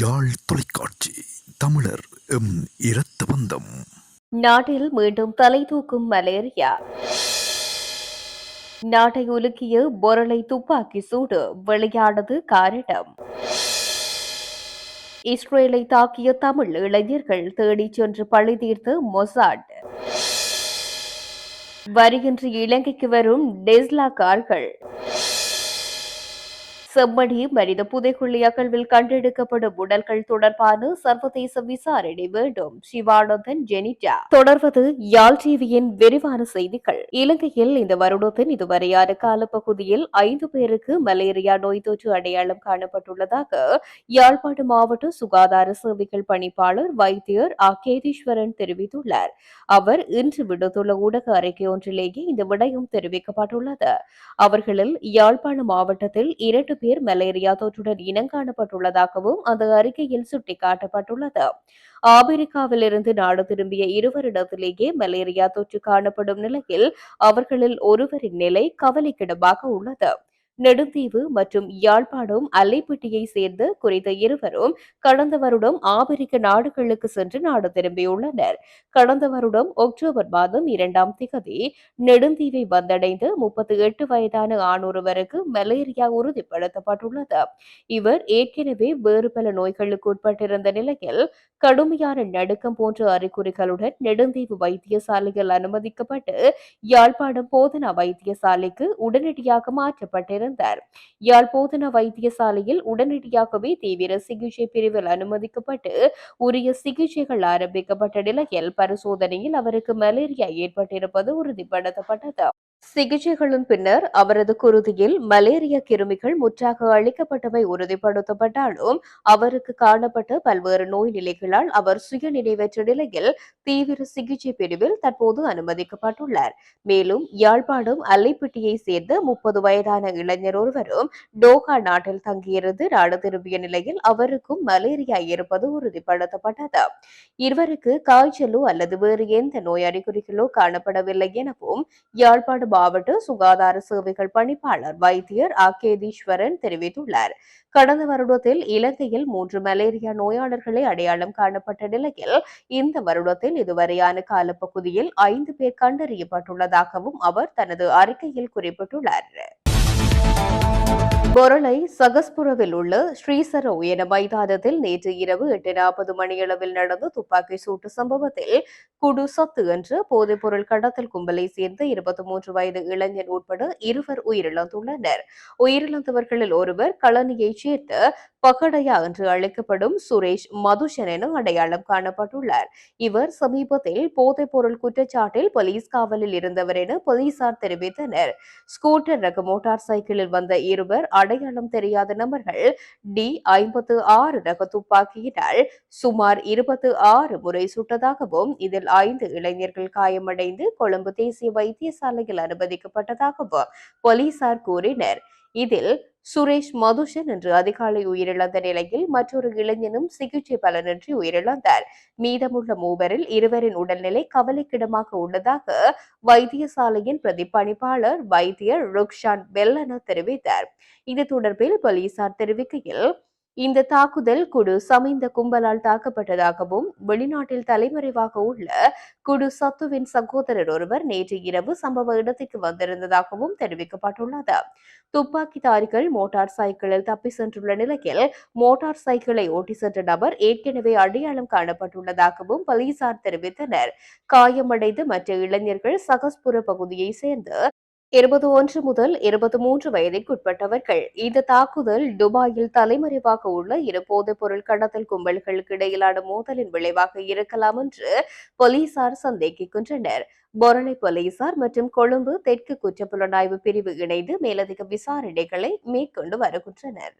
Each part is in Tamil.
யாழ் தொலைக்காட்சி தமிழர் எம் இரத்த பந்தம். நாட்டில் மீண்டும் தலை தூக்கும் மலேரியா. நாட்டை உலுக்கிய பொருளை துப்பாக்கி சூடு வெளியானது காரணம் இஸ்ரேலை தாக்கிய தமிழ் இளைஞர்கள் தேடிச் சென்று பழி தீர்த்த மொசாட். வருகின்ற இலங்கைக்கு வரும் டெஸ்லா கார்கள். செம்மணி மனித புதைக்குழி அகழ்வில் கண்டெடுக்கப்படும் உடல்கள் தொடர்பான சர்வதேச விசாரணை வேண்டும். சிவானந்தன் ஜெனிட்டா. தொடர்வது யாழ் டிவியின் விரிவான செய்திகள். இலங்கையில் இந்த வருடத்தின் இதுவரையான காலப்பகுதியில் ஐந்து பேருக்கு மலேரியா நோய் தொற்று அடையாளம் காணப்பட்டுள்ளதாக யாழ்ப்பாண மாவட்ட சுகாதார சேவைகள் பணிப்பாளர் வைத்தியர் அகேதீஸ்வரன் தெரிவித்துள்ளார். அவர் இன்று விடுத்துள்ள ஊடக அறிக்கை ஒன்றிலேயே இந்த விடயம் தெரிவிக்கப்பட்டுள்ளது. அவர்களில் யாழ்ப்பாண மாவட்டத்தில் இரண்டு பேர் மலேரியா தொற்றுடன் இனங்காணப்பட்டுள்ளதாகவும் அந்த அறிக்கையில் சுட்டிக்காட்டப்பட்டுள்ளது. ஆப்பிரிக்காவிலிருந்து நாடு திரும்பிய இருவரிடத்திலேயே மலேரியா தொற்று காணப்படும் நிலையில் அவர்களில் ஒருவரின் நிலை கவலைக்கிடமாக உள்ளது. நெடுந்தீவு மற்றும் யாழ்ப்பாணம் அல்லைப்பட்டியை சேர்ந்த குறித்த இருவரும் கடந்த வருடம் ஆப்பிரிக்க நாடுகளுக்கு சென்று நாடு திரும்பியுள்ளனர். கடந்த வருடம் அக்டோபர் மாதம் இரண்டாம் திகதி நெடுந்தீவை வந்தடைந்த முப்பத்தி எட்டு வயதான ஆணொருவருக்கு மலேரியா உறுதிப்படுத்தப்பட்டுள்ளது. இவர் ஏற்கனவே வேறு பல நோய்களுக்கு உட்பட்டிருந்த நிலையில் கடுமையான நடுக்கம் போன்ற அறிகுறிகளுடன் நெடுந்தீவு வைத்தியசாலையில் அனுமதிக்கப்பட்டு யாழ்ப்பாணம் போதனா வைத்தியசாலைக்கு உடனடியாக மாற்றப்பட்டிருந்தார் யாழ் போதனா வைத்தியசாலையில் உடனடியாகவே தீவிர சிகிச்சை பிரிவில் அனுமதிக்கப்பட்டு உரிய சிகிச்சைகள் ஆரம்பிக்கப்பட்ட நிலையில் பரிசோதனையில் அவருக்கு மலேரியா ஏற்பட்டிருப்பது உறுதிப்படுத்தப்பட்டது. சிகிச்சைகளின் பின்னர் அவரது குருதியில் மலேரியா கிருமிகள் முற்றாக அழிக்கப்பட்டவை உறுதிப்படுத்தப்பட்டாலும் அவருக்கு காணப்பட்ட பல்வேறு நோய் நிலைகளால் அவர் சுய நினைவற்ற நிலையில் தீவிர சிகிச்சை பிரிவில் தற்போது அனுமதிக்கப்பட்டுள்ளார். மேலும் யாழ்ப்பாணம் அல்லைப்பட்டியை சேர்ந்த முப்பது வயதான இளைஞர் ஒருவரும் டோஹா நாட்டில் தங்கியிருந்து நாடு திரும்பிய நிலையில் அவருக்கும் மலேரியா இருப்பது உறுதிப்படுத்தப்பட்டது. இருவருக்கு காய்ச்சலோ அல்லது வேறு எந்த நோய் அறிகுறிகளோ காணப்படவில்லை எனவும் யாழ்ப்பாணம் மாவட்ட சுகாதார சேவைகள் பணிப்பாளர் வைத்தியர் ஆகேதீஸ்வரன் தெரிவித்துள்ளார். கடந்த வருடத்தில் இலங்கையில் மூன்று மலேரியா நோயாளர்களை அடையாளம் காணப்பட்ட நிலையில் இந்த வருடத்தில் இதுவரையான காலப்பகுதியில் ஐந்து பேர் கண்டறியப்பட்டுள்ளதாகவும் அவர் தனது அறிக்கையில் குறிப்பிட்டுள்ளார். பொருளை சகஸ்புரவில் உள்ள ஸ்ரீசரோ என மைதானத்தில் நேற்று இரவு எட்டு நாற்பது மணியளவில் நடந்த துப்பாக்கி சூட்டு சம்பவத்தில் குடு சத்து என்ற போதைப்பொருள் கடத்தல் கும்பலை சேர்ந்த இருபத்தி மூன்று வயது இளைஞர் உட்பட இருவர் உயிரிழந்துள்ளனர். உயிரிழந்தவர்களில் ஒருவர் களனியைச் சேர்ந்த பகடையா என்று அழைக்கப்படும் சுரேஷ் மதுஷன் என அடையாளம் காணப்பட்டுள்ளார். இவர் சமீபத்தில் போதைப்பொருள் குற்றச்சாட்டில் போலீஸ் காவலில் இருந்தவர் என போலீசார் தெரிவித்தனர். ஸ்கூட்டர் ரக மோட்டார் சைக்கிளில் வந்த இருவர் அடையாளம் தெரியாத நபர்கள் டி ஐம்பத்து ஆறு ரக துப்பாக்கியினால் சுமார் இருபத்து ஆறு முறை சுட்டதாகவும் இதில் ஐந்து இளைஞர்கள் காயமடைந்து கொழும்பு தேசிய வைத்தியசாலையில் அனுமதிக்கப்பட்டதாகவும் போலீசார் கூறினர். இதில் சுரேஷ் மதுஷன் இன்று அதிகாலை உயிரிழந்த நிலையில் மற்றொரு இளைஞனும் சிகிச்சை பலனின்றி உயிரிழந்தார். மீதமுள்ள மூவரில் இருவரின் உடல்நிலை கவலைக்கிடமாக உள்ளதாக வைத்தியசாலையின் பிரதிப்பணிப்பாளர் வைத்தியர் ருக்ஷான் பெல்லன தெரிவித்தார். இது தொடர்பில் போலீசார் தெரிவிக்கையில் இந்த தாக்குதல் குடு சமைந்த கும்பலால் தாக்கப்பட்டதாகவும் வெளிநாட்டில் தலைமறைவாக உள்ள குடு சத்துவின் சகோதரர் ஒருவர் நேற்று இரவு சம்பவ இடத்திற்கு வந்திருந்ததாகவும் தெரிவிக்கப்பட்டுள்ளது. துப்பாக்கிதாரிகள் மோட்டார் சைக்கிளில் தப்பி சென்றுள்ள நிலையில் மோட்டார் சைக்கிளை ஓட்டி சென்ற நபர் ஏற்கனவே அடையாளம் காணப்பட்டுள்ளதாகவும் போலீசார் தெரிவித்தனர். காயமடைந்து மற்ற இளைஞர்கள் சகஸ்புர பகுதியை சேர்ந்து இருபது ஒன்று முதல் இருபத்தி மூன்று வயதிற்குட்பட்டவர்கள் இந்த தாக்குதல் துபாயில் தலைமறைவாக உள்ள இரு போதைப் பொருள் கடத்தல் கும்பல்களுக்கு இடையிலான மோதலின் விளைவாக இருக்கலாம் என்று போலீசார் சந்தேகிக்கின்றனர். பொருளை போலீசார் மற்றும் கொழும்பு தெற்கு குற்றப்புலனாய்வு பிரிவு இணைந்து மேலதிக விசாரணைகளை மேற்கொண்டு வருகின்றனர்.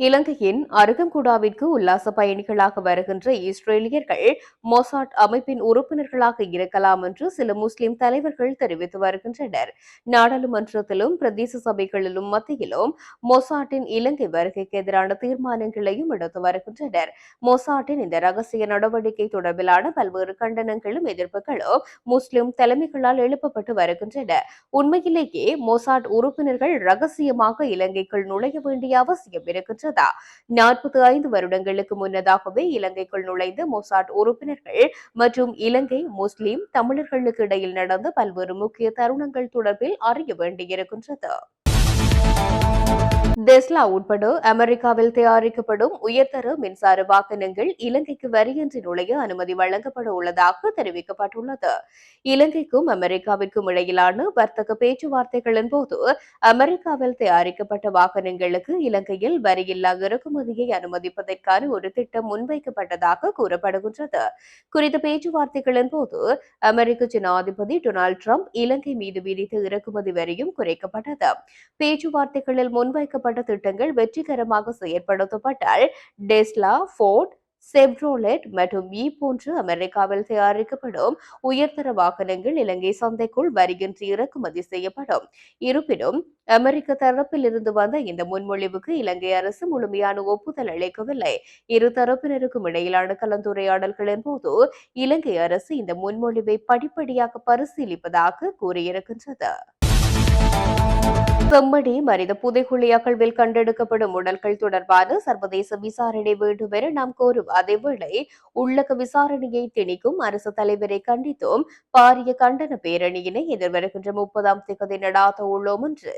இலங்கையின் அருகங்குடாவிற்கு உல்லாச பயணிகளாக வருகின்ற இஸ்ரேலியர்கள் மொசாட் அமைப்பின் உறுப்பினர்களாக இருக்கலாம் என்று சில முஸ்லிம் தலைவர்கள் தெரிவித்து வருகின்றனர். நாடாளுமன்றத்திலும் பிரதேச சபைகளிலும் மத்தியிலும் மொசாட்டின் இலங்கை வருகைக்கு எதிரான தீர்மானங்களையும் எடுத்து வருகின்றனர். மொசாட்டின் இந்த ரகசிய நடவடிக்கை தொடர்பிலான பல்வேறு கண்டனங்களும் எதிர்ப்புகளும் முஸ்லிம் தலைமைகளால் எழுப்பப்பட்டு வருகின்றன. உண்மையிலேயே மொசாட் உறுப்பினர்கள் ரகசியமாக இலங்கைக்குள் நுழைய வேண்டிய அவசியம் இருக்கின்றது வருகின்றதா நாற்பத்தி ஐந்து வருடங்களுக்கு முன்னதாகவே இலங்கைக்குள் நுழைந்த மொசாட் உறுப்பினர்கள் மற்றும் இலங்கை முஸ்லிம் தமிழர்களுக்கு இடையில் நடந்த பல்வேறு முக்கிய தருணங்கள் தொடர்பில் அறிய வேண்டியிருக்கின்றது. டெஸ்லா உட்பட அமெரிக்காவில் தயாரிக்கப்படும் உயர்தர மின்சார வாகனங்கள் இலங்கைக்கு வரியின்றி நுழைய அனுமதி வழங்கப்பட உள்ளதாக தெரிவிக்கப்பட்டுள்ளது. இலங்கைக்கும் அமெரிக்காவிற்கும் இடையிலான வர்த்தக பேச்சுவார்த்தைகளின் போது அமெரிக்காவில் தயாரிக்கப்பட்ட வாகனங்களுக்கு இலங்கையில் வரியில்லா இறக்குமதியை அனுமதிப்பதற்கான ஒரு திட்டம் முன்வைக்கப்பட்டதாக கூறப்படுகின்றது. குறித்த பேச்சுவார்த்தைகளின் போது அமெரிக்க ஜனாதிபதி டொனால்டு டிரம்ப் இலங்கை மீது விதித்த இறக்குமதி வரியும் குறைக்கப்பட்டது. பேச்சுவார்த்தைகளில் முன்வைக்க முன்வைக்கப்பட்ட திட்டங்கள் வெற்றிகரமாக செயற்படுத்தப்பட்டால் டெஸ்லா ஃபோர்ட் செவ்ரோலெட் மற்றும் இ போன்று அமெரிக்காவில் தயாரிக்கப்படும் உயர்தர வாகனங்கள் இலங்கை சந்தைக்குள் வருகின்ற இறக்குமதி செய்யப்படும். இருப்பினும் அமெரிக்க தரப்பில் இருந்து வந்த இந்த முன்மொழிவுக்கு இலங்கை அரசு முழுமையான ஒப்புதல் அளிக்கவில்லை. இரு தரப்பினருக்கும் இடையிலான கலந்துரையாடல்களின் போது இலங்கை அரசு இந்த முன்மொழிவை படிப்படியாக பரிசீலிப்பதாக கூறியிருக்கின்றது. செம்மடி மனித புதைக்குழி அகழ்வில் கண்டெடுக்கப்படும் உடல்கள் தொடர்பான சர்வதேச விசாரணை வேண்டும் என நாம் கோரும் அதேவேளை உள்ளக விசாரணையை திணிக்கும் அரசு தலைவரை கண்டித்தும் பாரிய கண்டன பேரணியினை எதிர்வருகின்ற முப்பதாம் திகதி நடாத்த உள்ளோம் என்று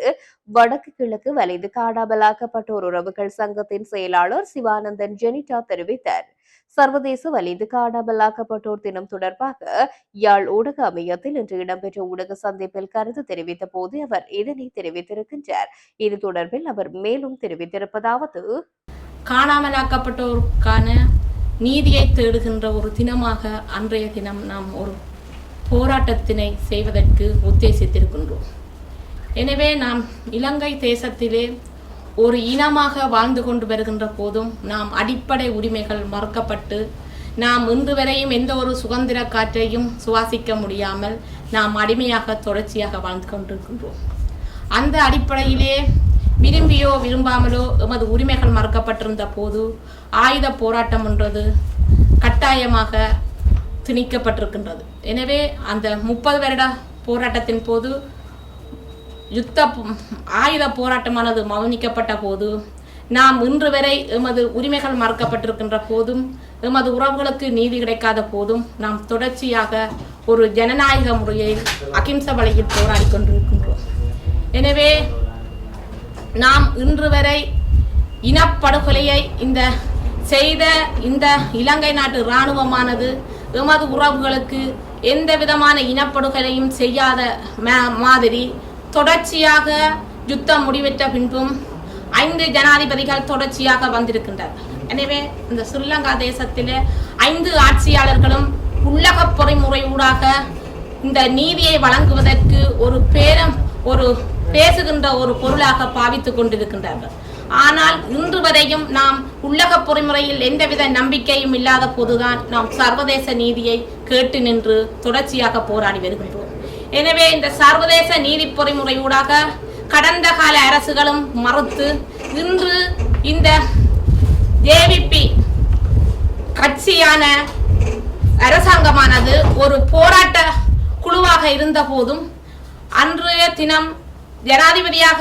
வடக்கு கிழக்கு வலைந்து காணாமலாக்கப்பட்டோர் உறவுகள் சங்கத்தின் செயலாளர் சிவானந்தன் ஜெனிட்டா தெரிவித்தார். சர்வதேச வலிந்து காணாமலாக்கப்பட்டோர் தினம் தொடர்பாக யாழ் ஊடக அமையத்தில் இன்று இடம்பெற்ற ஊடக சந்திப்பில் கருத்து தெரிவித்த போது அவர் இதனை தெரிவித்திருக்கின்றார். இது தொடர்பில் அவர் மேலும் தெரிவித்திருப்பதாவது காணாமலாக்கப்பட்டோருக்கான நீதியை தேடுகின்ற ஒரு தினமாக அன்றைய தினம் நாம் ஒரு போராட்டத்தினை செய்வதற்கு உத்தேசித்திருக்கின்றோம். எனவே நாம் இலங்கை தேசத்திலே ஒரு இனமாக வாழ்ந்து கொண்டு வருகின்ற போதும் நாம் அடிப்படை உரிமைகள் மறுக்கப்பட்டு நாம் இன்று வரையும் எந்த ஒரு சுதந்திர காற்றையும் சுவாசிக்க முடியாமல் நாம் அடிமையாக தொடர்ச்சியாக வாழ்ந்து கொண்டிருக்கின்றோம். அந்த அடிப்படையிலே விரும்பியோ விரும்பாமலோ எமது உரிமைகள் மறுக்கப்பட்டிருந்த போது ஆயுத போராட்டம் என்றது கட்டாயமாக திணிக்கப்பட்டிருக்கின்றது. எனவே அந்த முப்பது வருட போராட்டத்தின் போது யுத்த ஆயுத போராட்டமானது மௌனிக்கப்பட்ட போது நாம் இன்று வரை எமது உரிமைகள் மறுக்கப்பட்டிருக்கின்ற போதும் எமது உறவுகளுக்கு நீதி கிடைக்காத போதும் நாம் தொடர்ச்சியாக ஒரு ஜனநாயக முறையில் அகிம்ச வழியில் போராடி கொண்டிருக்கின்றோம். எனவே நாம் இன்று வரை இனப்படுகொலையை இந்த செய்த இந்த இலங்கை நாட்டு இராணுவமானது எமது உறவுகளுக்கு எந்த விதமான இனப்படுகொலையும் செய்யாத மாதிரி தொடர்ச்சியாக யுத்தம் முடிவெற்ற பின்பும் ஐந்து ஜனாதிபதிகள் தொடர்ச்சியாக வந்திருக்கின்றனர். எனவே இந்த ஸ்ரீலங்கா தேசத்தில் ஐந்து ஆட்சியாளர்களும் உள்ளக பொறிமுறை ஊடாக இந்த நீதியை வழங்குவதற்கு ஒரு பேரம் ஒரு பேசுகின்ற ஒரு பொருளாக பாவித்துக் கொண்டிருக்கின்றார்கள். ஆனால் இன்று வரையும் நாம் உள்ளக பொறிமுறையில் எந்தவித நம்பிக்கையும் இல்லாத போதுதான் நாம் சர்வதேச நீதியை கேட்டு நின்று தொடர்ச்சியாக போராடி வருகின்றோம். எனவே இந்த சர்வதேச நீதி பொறிமுறையூடாக கடந்த கால அரசுகளும் மறுத்து இன்று இந்த ஜேவிபி கட்சியான அரசாங்கமானது ஒரு போராட்ட குழுவாக இருந்த போதும் அன்றைய தினம் ஜனாதிபதியாக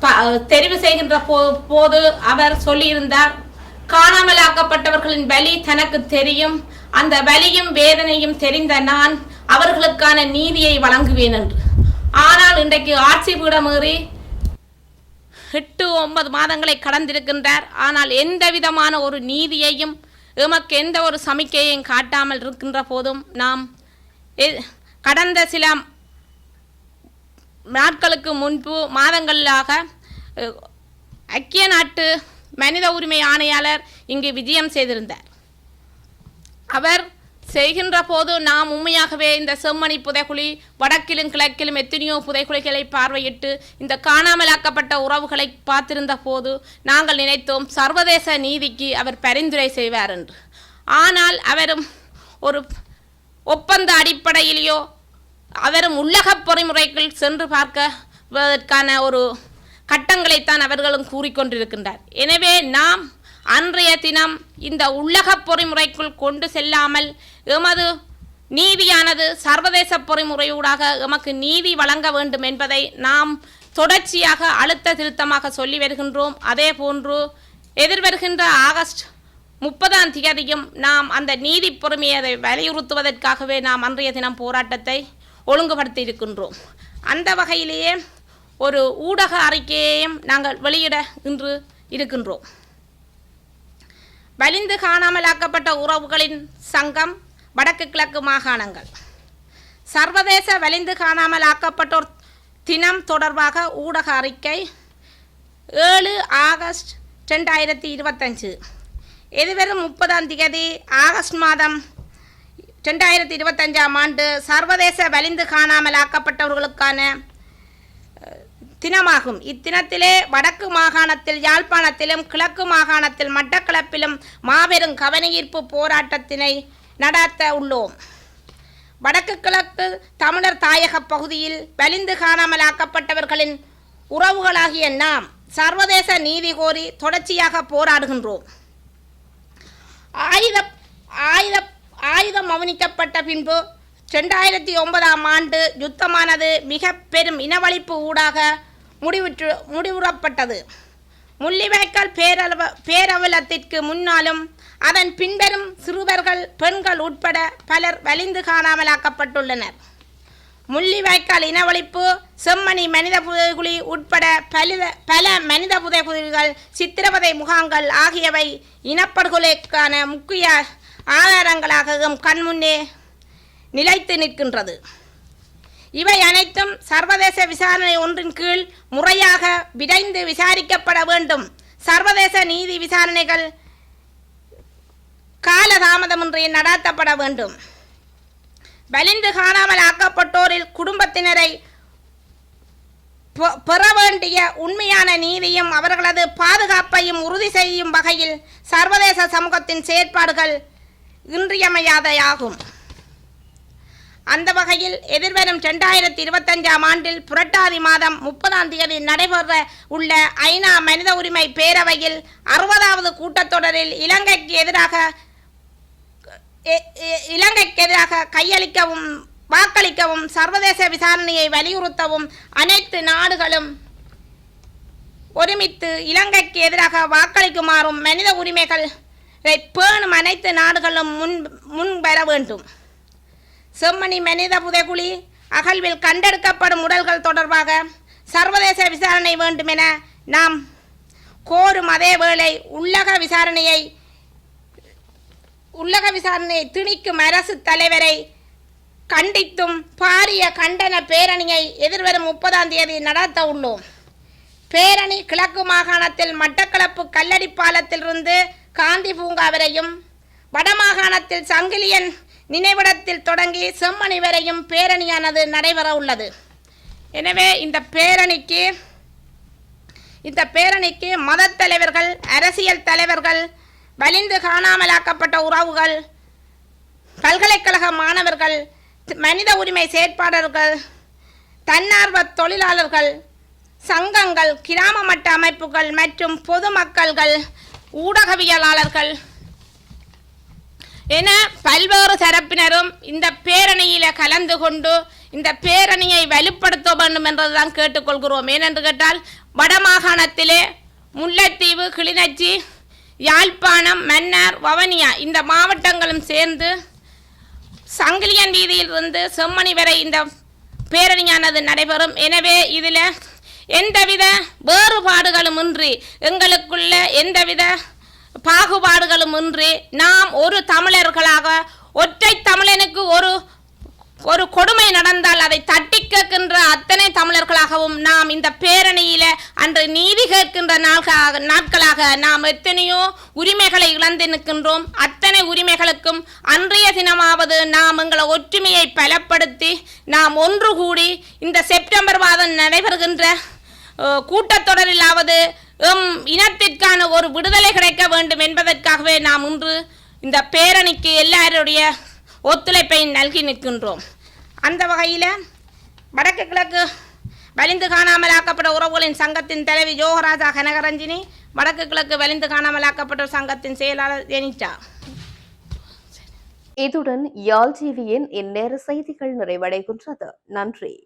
ப- தெரிவு செய்கின்ற போ- போது அவர் சொல்லியிருந்தார் காணாமலாக்கப்பட்டவர்களின் வலி தனக்கு தெரியும். அந்த வலியும் வேதனையும் தெரிந்த நான் அவர்களுக்கான நீதியை வழங்குவேன் என்று. ஆனால் இன்றைக்கு ஆட்சி பீடமேறி எட்டு ஒன்பது மாதங்களை கடந்திருக்கின்றார். ஆனால் எந்த விதமான ஒரு நீதியையும் எமக்கு எந்த ஒரு சமிக்கையையும் காட்டாமல் இருக்கின்ற போதும் நாம் எ- கடந்த சில நாட்களுக்கு முன்பு மாதங்களாக ஐக்கிய நாட்டு மனித உரிமை ஆணையாளர் இங்கு விஜயம் செய்திருந்தார். அவர் செய்கின்ற போது நாம் உண்மையாகவே இந்த செம்மணி புதைகுழி வடக்கிலும் கிழக்கிலும் எத்தனையோ புதைகுழிகளை பார்வையிட்டு இந்த காணாமலாக்கப்பட்ட உறவுகளை பார்த்திருந்த போது நாங்கள் நினைத்தோம் சர்வதேச நீதிக்கு அவர் பரிந்துரை செய்வார் என்று. ஆனால் அவரும் ஒரு ஒப்பந்த அடிப்படையிலேயோ அவரும் உள்ளக பொறிமுறைகள் சென்று பார்க்க ஒரு கட்டங்களைத்தான் அவர்களும் கூறிக்கொண்டிருக்கின்றார். எனவே நாம் அன்றைய தினம் இந்த உள்ளகப் பொறிமுறைக்குள் கொண்டு செல்லாமல் எமது நீதியானது சர்வதேச பொறிமுறையூடாக எமக்கு நீதி வழங்க வேண்டும் என்பதை நாம் தொடர்ச்சியாக அழுத்த திருத்தமாக சொல்லி வருகின்றோம். அதே போன்று எதிர்வருகின்ற ஆகஸ்ட் முப்பதாம் தேதியும் நாம் அந்த நீதி பொறுமையை வலியுறுத்துவதற்காகவே நாம் அன்றைய தினம் போராட்டத்தை ஒழுங்குபடுத்தி இருக்கின்றோம். அந்த வகையிலேயே ஒரு ஊடக அறிக்கையையும் நாங்கள் வெளியிட இன்று இருக்கின்றோம். வலிந்து காணாமலாக்கப்பட்ட உறவுகளின் சங்கம் வடக்கு கிழக்கு மாகாணங்கள். சர்வதேச வலிந்து காணாமலாக்கப்பட்டோர் தினம் தொடர்பாக ஊடக அறிக்கை ஏழு ஆகஸ்ட் ரெண்டாயிரத்தி இருபத்தஞ்சு. எதிர்வரும் முப்பதாம் தேதி ஆகஸ்ட் மாதம் ரெண்டாயிரத்தி இருபத்தஞ்சாம் ஆண்டு சர்வதேச வலிந்து காணாமல் ஆக்கப்பட்டவர்களுக்கான தினமாகும் இத்தினத்திலே வடக்கு மாகாணத்தில் யாழ்ப்பாணத்திலும் கிழக்கு மாகாணத்தில் மட்டக்களப்பிலும் மாபெரும் கவனஈர்ப்பு போராட்டத்தினை நடாத்த உள்ளோம். வடக்கு கிழக்கு தமிழர் தாயக பகுதியில் வலிந்து காணாமலாக்கப்பட்டவர்களின் உறவுகளாகிய நாம் சர்வதேச நீதி கோரி தொடர்ச்சியாக போராடுகின்றோம். ஆயுத ஆயுத ஆயுதம் மௌனிக்கப்பட்ட பின்பு ரெண்டாயிரத்தி ஒன்பதாம் ஆண்டு யுத்தமானது மிக பெரும் இனவழிப்பு ஊடாக முடிவுற்று முடிவுறப்பட்டது. முள்ளிவாய்க்கால் பேரளவ பேரவலத்திற்கு முன்னாலும் அதன் பின்வரும் சிறுவர்கள் பெண்கள் உட்பட பலர் வலிந்து காணாமலாக்கப்பட்டுள்ளனர். முள்ளிவாய்க்கால் இனவழிப்பு செம்மணி மனித புதைகுழி உட்பட பல பல மனித புதைகுழிகள் சித்திரவதை முகாங்கள் ஆகியவை இனப்படுகொலைக்கான முக்கிய ஆதாரங்களாகவும் கண்முன்னே நிலைத்து நிற்கின்றது. இவை அனைத்தும் சர்வதேச விசாரணை ஒன்றின் கீழ் முறையாக விரைந்து விசாரிக்கப்பட வேண்டும். சர்வதேச நீதி விசாரணைகள் காலதாமதமின்றி நடாத்தப்பட வேண்டும். வலிந்து காணாமல் ஆக்கப்பட்டோரில் குடும்பத்தினரை பெற வேண்டிய உண்மையான நீதியும் அவர்களது பாதுகாப்பையும் உறுதி செய்யும் வகையில் சர்வதேச சமூகத்தின் செயற்பாடுகள் இன்றியமையாதையாகும் அந்த வகையில் எதிர்வரும் ரெண்டாயிரத்தி இருபத்தஞ்சாம் ஆண்டில் புரட்டாதி மாதம் முப்பதாம் தேதி நடைபெற உள்ள ஐநா மனித உரிமை பேரவையில் அறுபதாவது கூட்டத்தொடரில் இலங்கைக்கு எதிராக இலங்கைக்கு எதிராக கையளிக்கவும் வாக்களிக்கவும் சர்வதேச விசாரணையை வலியுறுத்தவும் அனைத்து நாடுகளும் ஒருமித்து இலங்கைக்கு எதிராக வாக்களிக்குமாறும் மனித உரிமைகளை பேணும் அனைத்து நாடுகளும் முன் முன் வர வேண்டும். செம்மணி மனித புதைகுழி அகழ்வில் கண்டெடுக்கப்படும் உடல்கள் தொடர்பாக சர்வதேச விசாரணை வேண்டுமென நாம் கோரும் அதே வேளை உள்ளக விசாரணையை உள்ளக விசாரணையை திணிக்கும் அரசு தலைவரை கண்டித்தும் பாரிய கண்டன பேரணியை எதிர்வரும் முப்பதாம் தேதி நடத்த உள்ளோம். பேரணி கிழக்கு மாகாணத்தில் மட்டக்களப்பு கல்லடி பாலத்திலிருந்து காந்தி பூங்கா வரையும் வடமாகாணத்தில் சங்கிலியன் நினைவிடத்தில் தொடங்கி செம்மணி வரையும் பேரணியானது நடைபெற உள்ளது. எனவே இந்த பேரணிக்கு இந்த பேரணிக்கு மத தலைவர்கள் அரசியல் தலைவர்கள் வலிந்து காணாமலாக்கப்பட்ட உறவுகள் பல்கலைக்கழக மாணவர்கள் மனித உரிமை செயற்பாளர்கள் தன்னார்வ தொழிலாளர்கள் சங்கங்கள் கிராம மட்ட அமைப்புகள் மற்றும் பொதுமக்கள்கள் ஊடகவியலாளர்கள் என பல்வேறு தரப்பினரும் இந்த பேரணியில கலந்து கொண்டு இந்த பேரணியை வலுப்படுத்த வேண்டும் என்றுதான் கேட்டுக்கொள்கிறோம். ஏனென்று கேட்டால் வடமாகாணத்திலே முல்லைத்தீவு கிளிநொச்சி யாழ்ப்பாணம் மன்னார் வவனியா இந்த மாவட்டங்களும் சேர்ந்து சங்கிலியன் வீதியிலிருந்து செம்மணி வரை இந்த பேரணியானது நடைபெறும். எனவே இதில் எந்தவித வேறுபாடுகளும் இன்றி எங்களுக்குள்ள எந்தவித பாகுபாடுகளும் இன்றி நாம் ஒரு தமிழர்களாக ஒற்றை தமிழனுக்கு ஒரு ஒரு கொடுமை நடந்தால் அதை தட்டி கேட்கின்ற அத்தனை தமிழர்களாகவும் நாம் இந்த பேரணியில அன்று நீதி கேட்கின்ற நாள்களாக நாட்களாக நாம் எத்தனையோ உரிமைகளை இழந்து நிற்கின்றோம். அத்தனை உரிமைகளுக்கும் அன்றைய தினமாவது நாம் எங்களை ஒற்றுமையை பலப்படுத்தி நாம் ஒன்று கூடி இந்த செப்டம்பர் மாதம் நடைபெறுகின்ற கூட்டத்தொடரிலாவது இனத்திற்கான ஒரு விடுதலை கிடைக்க வேண்டும் என்பதற்காகவே நாம் இன்று இந்த பேரணிக்கு எல்லாருடைய ஒத்துழைப்பை நல்கி நிற்கின்றோம். அந்த வகையில் வடக்கு கிழக்கு வலிந்து காணாமலாக்கப்பட்ட உறவுகளின் சங்கத்தின் தலைவி ஜோகராஜா கனகரஞ்சினி வடக்கு கிழக்கு வலிந்து காணாமலாக்கப்பட்ட சங்கத்தின் செயலாளர் ஜெனிட்டா. இத்துடன் யாழ் டிவியின் இந்நேர செய்திகள் நிறைவடைகின்றது. நன்றி.